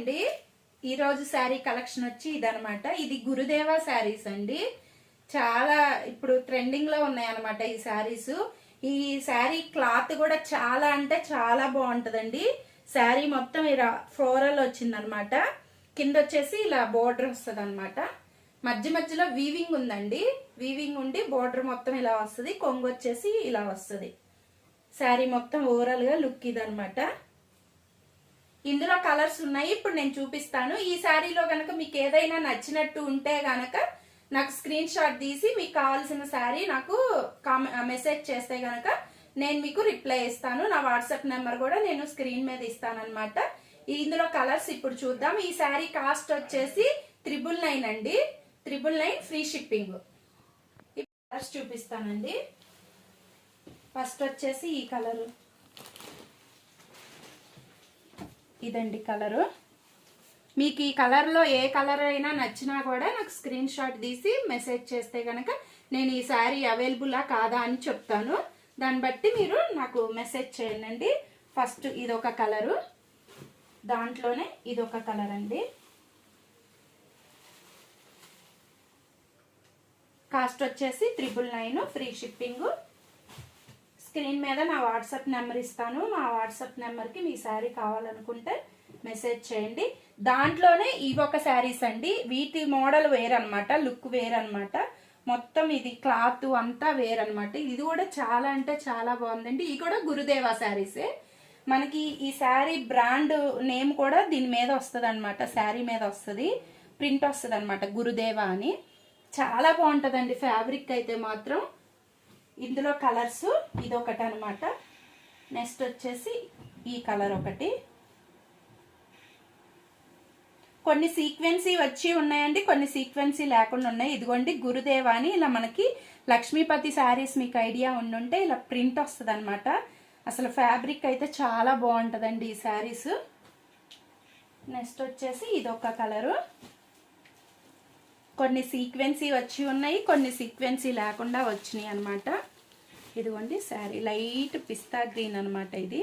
అండి ఈరోజు శారీ కలెక్షన్ వచ్చి ఇదనమాట ఇది గురుదేవ శారీస్ అండి. చాలా ఇప్పుడు ట్రెండింగ్లో ఉన్నాయి అనమాట ఈ శారీస్. ఈ శారీ క్లాత్ కూడా చాలా అంటే చాలా బాగుంటదండి. శారీ మొత్తం ఇలా ఫ్లోరల్ వచ్చిందనమాట కింద వచ్చేసి ఇలా బోర్డర్ వస్తుంది అనమాట మధ్య మధ్యలో వీవింగ్ ఉందండి. వీవింగ్ ఉండి బోర్డర్ మొత్తం ఇలా వస్తుంది. కొంగు వచ్చేసి ఇలా వస్తుంది. శారీ మొత్తం ఓవరాల్గా లుక్ ఇదనమాట ఇందులో కలర్స్ ఉన్నాయి. ఇప్పుడు నేను చూపిస్తాను. ఈ శారీలో కనుక మీకు ఏదైనా నచ్చినట్టు ఉంటే గనక నాకు స్క్రీన్ షాట్ తీసి మీకు కావాల్సిన శారీ నాకు మెసేజ్ చేస్తే గనక నేను మీకు రిప్లై ఇస్తాను. నా వాట్సాప్ నెంబర్ కూడా నేను స్క్రీన్ మీద ఇస్తాను ఇందులో కలర్స్ ఇప్పుడు చూద్దాం. ఈ శారీ కాస్ట్ వచ్చేసి త్రిబుల్ నైన్ అండి. Triple nine free shipping colours చూపిస్తానండి. ఫస్ట్ వచ్చేసి ఈ కలరు. ఇదండి కలరు. మీకు ఈ కలర్లో ఏ కలర్ అయినా నచ్చినా కూడా నాకు స్క్రీన్ షాట్ తీసి మెసేజ్ చేస్తే కనుక నేను ఈ శారీ అవైలబులా కాదా అని చెప్తాను. దాన్ని బట్టి మీరు నాకు మెసేజ్ చేయండి. ఫస్ట్ ఇదొక కలరు. దాంట్లోనే ఇదొక కలర్ అండి. కాస్ట్ వచ్చేసి triple nine free shipping. Screen మీద నా వాట్సాప్ నెంబర్ ఇస్తాను. మా వాట్సాప్ నెంబర్కి మీ శారీ కావాలనుకుంటే మెసేజ్ చేయండి. దాంట్లోనే ఇవి ఒక శారీస్ అండి. వీటి మోడల్ వేరనమాట లుక్ వేరనమాట మొత్తం ఇది క్లాత్ అంతా వేరనమాట ఇది కూడా చాలా అంటే చాలా బాగుందండి. ఇది కూడా గురుదేవ శారీసే. మనకి ఈ శారీ బ్రాండ్ నేమ్ కూడా దీని మీద వస్తుంది అనమాట శారీ మీద వస్తుంది. ప్రింట్ వస్తుంది అనమాట గురుదేవ అని. చాలా బాగుంటుందండి. ఫ్యాబ్రిక్ అయితే మాత్రం. ఇందులో కలర్స్ ఇది ఒకటి అనమాట నెక్స్ట్ వచ్చేసి ఈ కలర్ ఒకటి. కొన్ని సీక్వెన్సీ వచ్చి ఉన్నాయండి కొన్ని సీక్వెన్సీ లేకుండా ఉన్నాయి. ఇదిగోండి గురుదేవ అని ఇలా మనకి లక్ష్మీపతి శారీస్ మీకు ఐడియా ఉండుంటే ఇలా ప్రింట్ వస్తుంది అనమాట అసలు ఫ్యాబ్రిక్ అయితే చాలా బాగుంటుందండి ఈ శారీస్. నెక్స్ట్ వచ్చేసి ఇదొక కలరు. కొన్ని సీక్వెన్సీ వచ్చి ఉన్నాయి కొన్ని సీక్వెన్సీ లేకుండా వచ్చినాయి అనమాట ఇదిగోండి శారీ లైట్ పిస్తా గ్రీన్ అనమాట ఇది.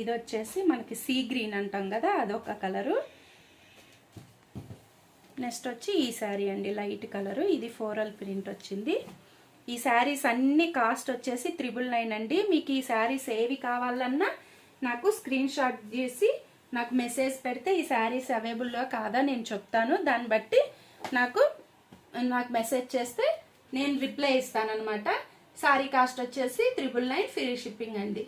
ఇది వచ్చేసి మనకి సీ గ్రీన్ అంటాం కదా అదొక కలరు. నెక్స్ట్ వచ్చి ఈ శారీ అండి లైట్ కలరు. ఇది ఫోరల్ ప్రింట్ వచ్చింది. ఈ శారీస్ అన్ని కాస్ట్ వచ్చేసి త్రిబుల్ నైన్ అండి. మీకు ఈ శారీస్ ఏవి కావాలన్నా నాకు స్క్రీన్ షాట్ చేసి నాకు మెసేజ్ పెడితే ఈ శారీస్ అవైలబుల్లో కాదా నేను చెప్తాను. దాన్ని బట్టి నాకు నాకు మెసేజ్ చేస్తే నేను రిప్లై ఇస్తాను అనమాట శారీ కాస్ట్ వచ్చేసి త్రిబుల్ నైన్ ఫ్రీ షిప్పింగ్ అండి.